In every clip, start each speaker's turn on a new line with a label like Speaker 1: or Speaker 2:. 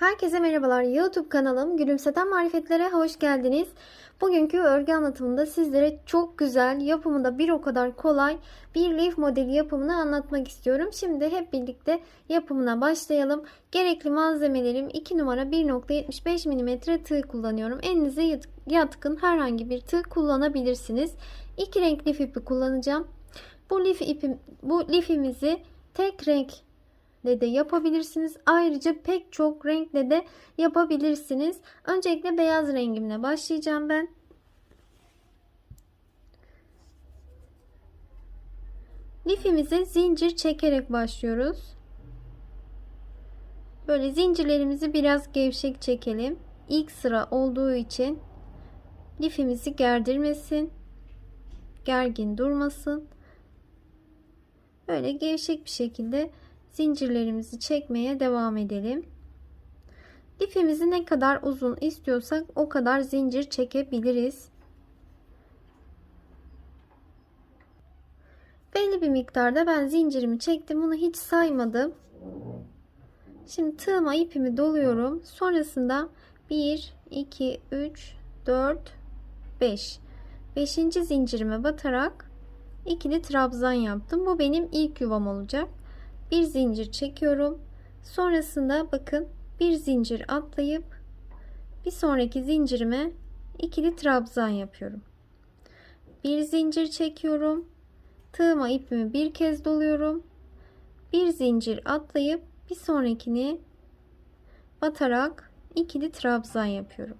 Speaker 1: Herkese merhabalar. YouTube kanalım Gülümseten Marifetlere hoş geldiniz. Bugünkü örgü anlatımında sizlere çok güzel, yapımı da bir o kadar kolay bir lif modeli yapımını anlatmak istiyorum. Şimdi hep birlikte yapımına başlayalım. Gerekli malzemelerim 2 numara 1.75 mm tığ kullanıyorum. Elinize yatkın herhangi bir tığ kullanabilirsiniz. İki renk lif ipi kullanacağım. Bu lif ipim, bu lifimizi tek renk de yapabilirsiniz. Ayrıca pek çok renkle de yapabilirsiniz. Öncelikle beyaz rengimle başlayacağım ben. Lifimize zincir çekerek başlıyoruz. Böyle zincirlerimizi biraz gevşek çekelim. İlk sıra olduğu için lifimizi gerdirmesin. Gergin durmasın. Böyle gevşek bir şekilde zincirlerimizi çekmeye devam edelim. Lifimizi ne kadar uzun istiyorsak o kadar zincir çekebiliriz. Belli bir miktarda ben zincirimi çektim. Bunu hiç saymadım. Şimdi tığıma ipimi doluyorum. Sonrasında 1, 2, 3, 4, 5. 5. zincirime batarak ikili trabzan yaptım. Bu benim ilk yuvam olacak bir zincir çekiyorum. Sonrasında bakın bir zincir atlayıp bir sonraki zincirime ikili trabzan yapıyorum. Bir zincir çekiyorum. Tığıma ipimi bir kez doluyorum. Bir zincir atlayıp bir sonrakini batarak ikili trabzan yapıyorum.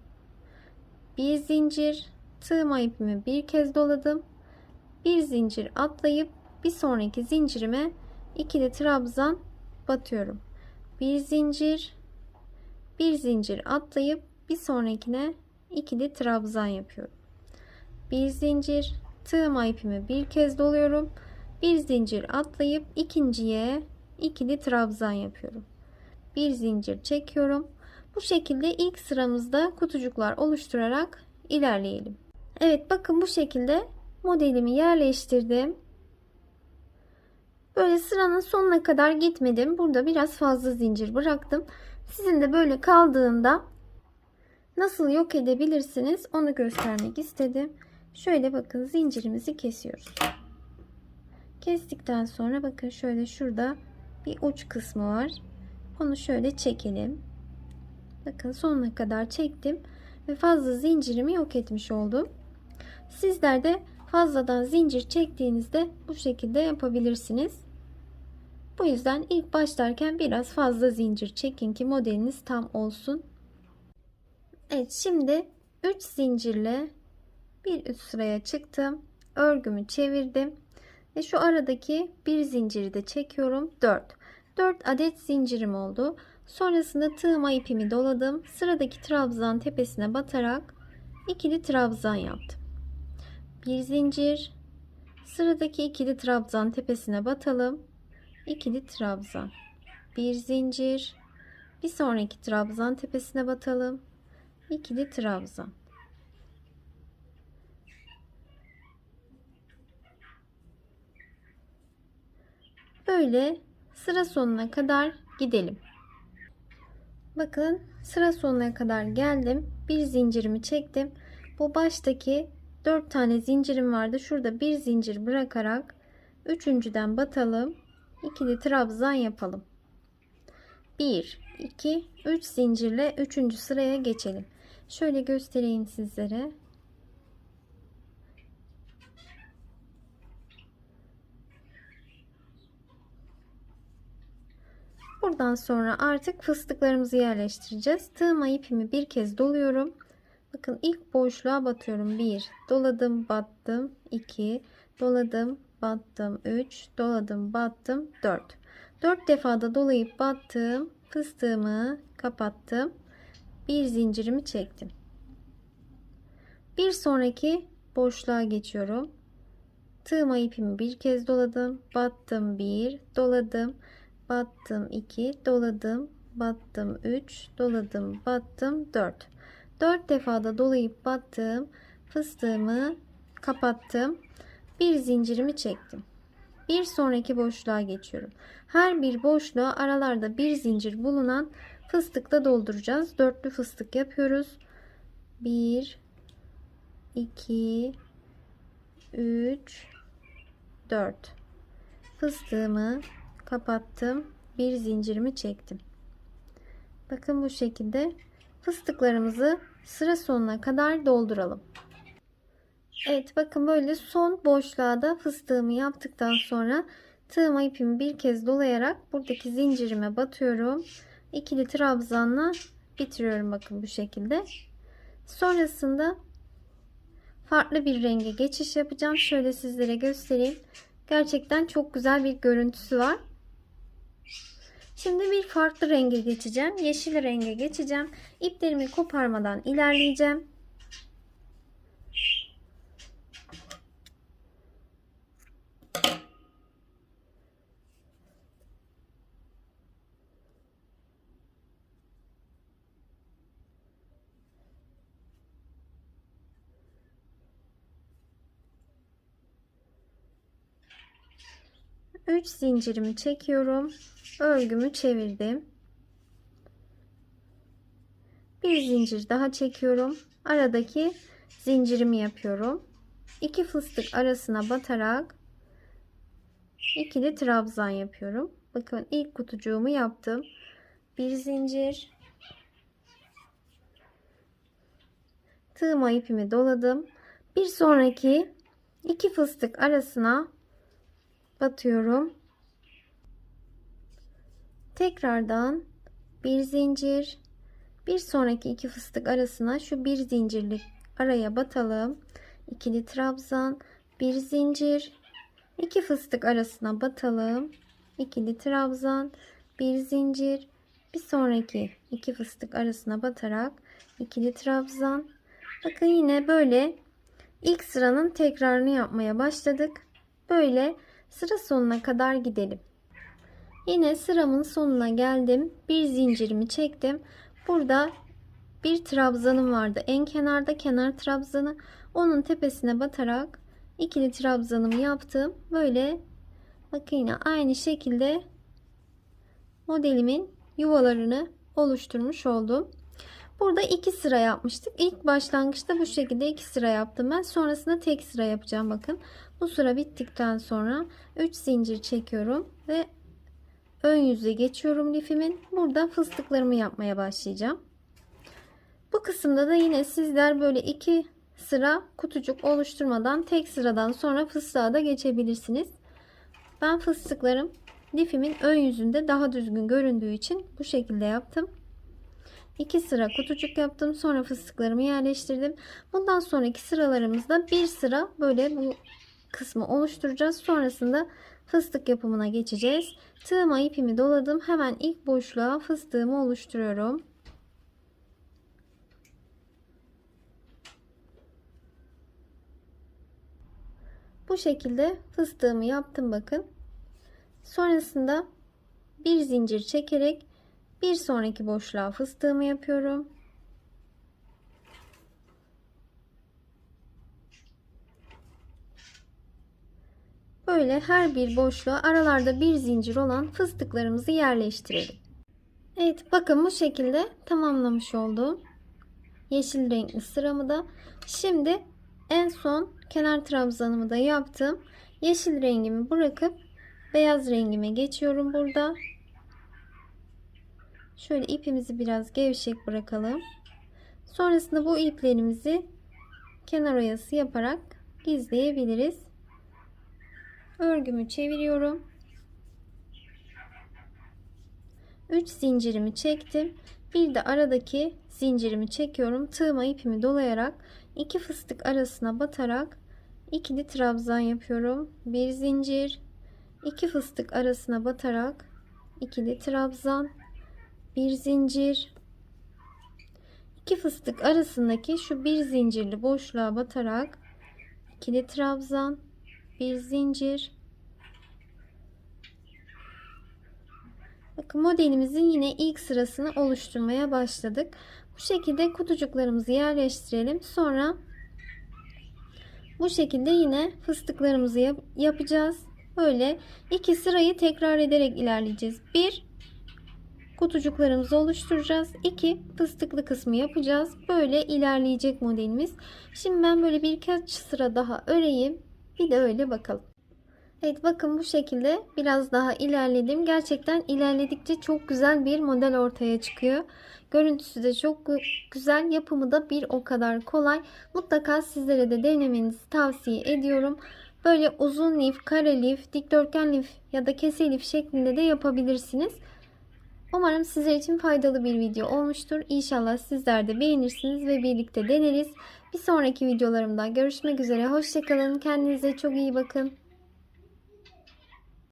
Speaker 1: Bir zincir tığıma ipimi bir kez doladım. Bir zincir atlayıp bir sonraki zincirime ikili trabzan batıyorum. Bir zincir, bir zincir atlayıp bir sonrakine ikili trabzan yapıyorum. Bir zincir, tığıma ipimi bir kez doluyorum. Bir zincir atlayıp ikinciye ikili trabzan yapıyorum. Bir zincir çekiyorum. Bu şekilde ilk sıramızda kutucuklar oluşturarak ilerleyelim. Evet bakın bu şekilde modelimi yerleştirdim. Böyle sıranın sonuna kadar gitmedim. Burada biraz fazla zincir bıraktım. Sizin de böyle kaldığında nasıl yok edebilirsiniz onu göstermek istedim. Şöyle bakın zincirimizi kesiyoruz. Kestikten sonra bakın şöyle şurada bir uç kısmı var. Onu şöyle çekelim. Bakın sonuna kadar çektim ve fazla zincirimi yok etmiş oldum. Sizler de fazladan zincir çektiğinizde bu şekilde yapabilirsiniz. Bu yüzden ilk başlarken biraz fazla zincir çekin ki modeliniz tam olsun. Evet şimdi 3 zincirle bir üst sıraya çıktım. Örgümü çevirdim. Ve şu aradaki bir zinciri de çekiyorum. 4. 4 adet zincirim oldu. Sonrasında tığıma ipimi doladım. Sıradaki trabzan tepesine batarak ikili trabzan yaptım. Bir zincir. Sıradaki ikili trabzan tepesine batalım ikili trabzan. Bir zincir. Bir sonraki trabzan tepesine batalım. İkili trabzan. Böyle sıra sonuna kadar gidelim. Bakın sıra sonuna kadar geldim. Bir zincirimi çektim. Bu baştaki 4 tane zincirim vardı. Şurada bir zincir bırakarak üçüncüden batalım ikili trabzan yapalım. 1 2 3 zincirle 3. sıraya geçelim. Şöyle göstereyim sizlere. Buradan sonra artık fıstıklarımızı yerleştireceğiz. Tığıma ipimi bir kez doluyorum. Bakın ilk boşluğa batıyorum. 1 doladım, battım. 2 doladım, battım 3 doladım battım 4 4 defada dolayıp battım fıstığımı kapattım bir zincirimi çektim. Bir sonraki boşluğa geçiyorum. Tığıma ipimi bir kez doladım battım 1 doladım battım 2 doladım battım 3 doladım battım 4 4 defada dolayıp battım fıstığımı kapattım bir zincirimi çektim. Bir sonraki boşluğa geçiyorum. Her bir boşluğa aralarda bir zincir bulunan fıstıkla dolduracağız. Dörtlü fıstık yapıyoruz. 1 2 3 4 Fıstığımı kapattım. Bir zincirimi çektim. Bakın bu şekilde fıstıklarımızı sıra sonuna kadar dolduralım. Evet bakın böyle son boşluğa da fıstığımı yaptıktan sonra tığıma ipimi bir kez dolayarak buradaki zincirime batıyorum. İkili trabzanla bitiriyorum bakın bu şekilde. Sonrasında farklı bir renge geçiş yapacağım. Şöyle sizlere göstereyim. Gerçekten çok güzel bir görüntüsü var. Şimdi bir farklı renge geçeceğim. Yeşil renge geçeceğim. İplerimi koparmadan ilerleyeceğim. Üç zincirimi çekiyorum. Örgümü çevirdim. Bir zincir daha çekiyorum. Aradaki zincirimi yapıyorum. İki fıstık arasına batarak ikili trabzan yapıyorum. Bakın ilk kutucuğumu yaptım. Bir zincir. Tığıma ipimi doladım. Bir sonraki iki fıstık arasına batıyorum. Tekrardan bir zincir. Bir sonraki iki fıstık arasına şu bir zincirlik araya batalım. İkili trabzan, bir zincir, iki fıstık arasına batalım. İkili trabzan, bir zincir, bir sonraki iki fıstık arasına batarak ikili trabzan. Bakın yine böyle ilk sıranın tekrarını yapmaya başladık. Böyle sıra sonuna kadar gidelim. Yine sıramın sonuna geldim. Bir zincirimi çektim. Burada bir trabzanım vardı. En kenarda kenar trabzanı. Onun tepesine batarak ikili trabzanımı yaptım. Böyle bakın yine aynı şekilde modelimin yuvalarını oluşturmuş oldum. Burada iki sıra yapmıştık. İlk başlangıçta bu şekilde iki sıra yaptım ben. Sonrasında tek sıra yapacağım bakın. Bu sıra bittikten sonra 3 zincir çekiyorum ve ön yüze geçiyorum lifimin. Burada fıstıklarımı yapmaya başlayacağım. Bu kısımda da yine sizler böyle iki sıra kutucuk oluşturmadan tek sıradan sonra fıstığa da geçebilirsiniz. Ben fıstıklarım lifimin ön yüzünde daha düzgün göründüğü için bu şekilde yaptım. 2 sıra kutucuk yaptım. Sonra fıstıklarımı yerleştirdim. Bundan sonraki sıralarımızda bir sıra böyle bu kısmı oluşturacağız. Sonrasında fıstık yapımına geçeceğiz. Tığıma ipimi doladım. Hemen ilk boşluğa fıstığımı oluşturuyorum. Bu şekilde fıstığımı yaptım bakın. Sonrasında bir zincir çekerek bir sonraki boşluğa fıstığımı yapıyorum. Böyle her bir boşluğa aralarda bir zincir olan fıstıklarımızı yerleştirelim. Evet bakın bu şekilde tamamlamış oldum. Yeşil renkli sıramı da. Şimdi en son kenar trabzanımı da yaptım. Yeşil rengimi bırakıp beyaz rengime geçiyorum burada. Şöyle ipimizi biraz gevşek bırakalım. Sonrasında bu iplerimizi kenar oyası yaparak gizleyebiliriz. Örgümü çeviriyorum. 3 zincirimi çektim. Bir de aradaki zincirimi çekiyorum. Tığıma ipimi dolayarak iki fıstık arasına batarak ikili trabzan yapıyorum. Bir zincir, iki fıstık arasına batarak ikili trabzan, bir zincir, iki fıstık arasındaki şu bir zincirli boşluğa batarak ikili trabzan, bir zincir. Bakın modelimizin yine ilk sırasını oluşturmaya başladık. Bu şekilde kutucuklarımızı yerleştirelim. Sonra bu şekilde yine fıstıklarımızı yap yapacağız. Böyle iki sırayı tekrar ederek ilerleyeceğiz. Bir kutucuklarımızı oluşturacağız. 2 fıstıklı kısmı yapacağız. Böyle ilerleyecek modelimiz. Şimdi ben böyle birkaç sıra daha öreyim. Bir de öyle bakalım. Evet bakın bu şekilde biraz daha ilerledim. Gerçekten ilerledikçe çok güzel bir model ortaya çıkıyor. Görüntüsü de çok güzel. Yapımı da bir o kadar kolay. Mutlaka sizlere de denemenizi tavsiye ediyorum. Böyle uzun lif, kare lif, dikdörtgen lif ya da kese lif şeklinde de yapabilirsiniz. Umarım sizler için faydalı bir video olmuştur. İnşallah sizler de beğenirsiniz ve birlikte deneriz. Bir sonraki videolarımda görüşmek üzere. Hoşçakalın. Kendinize çok iyi bakın.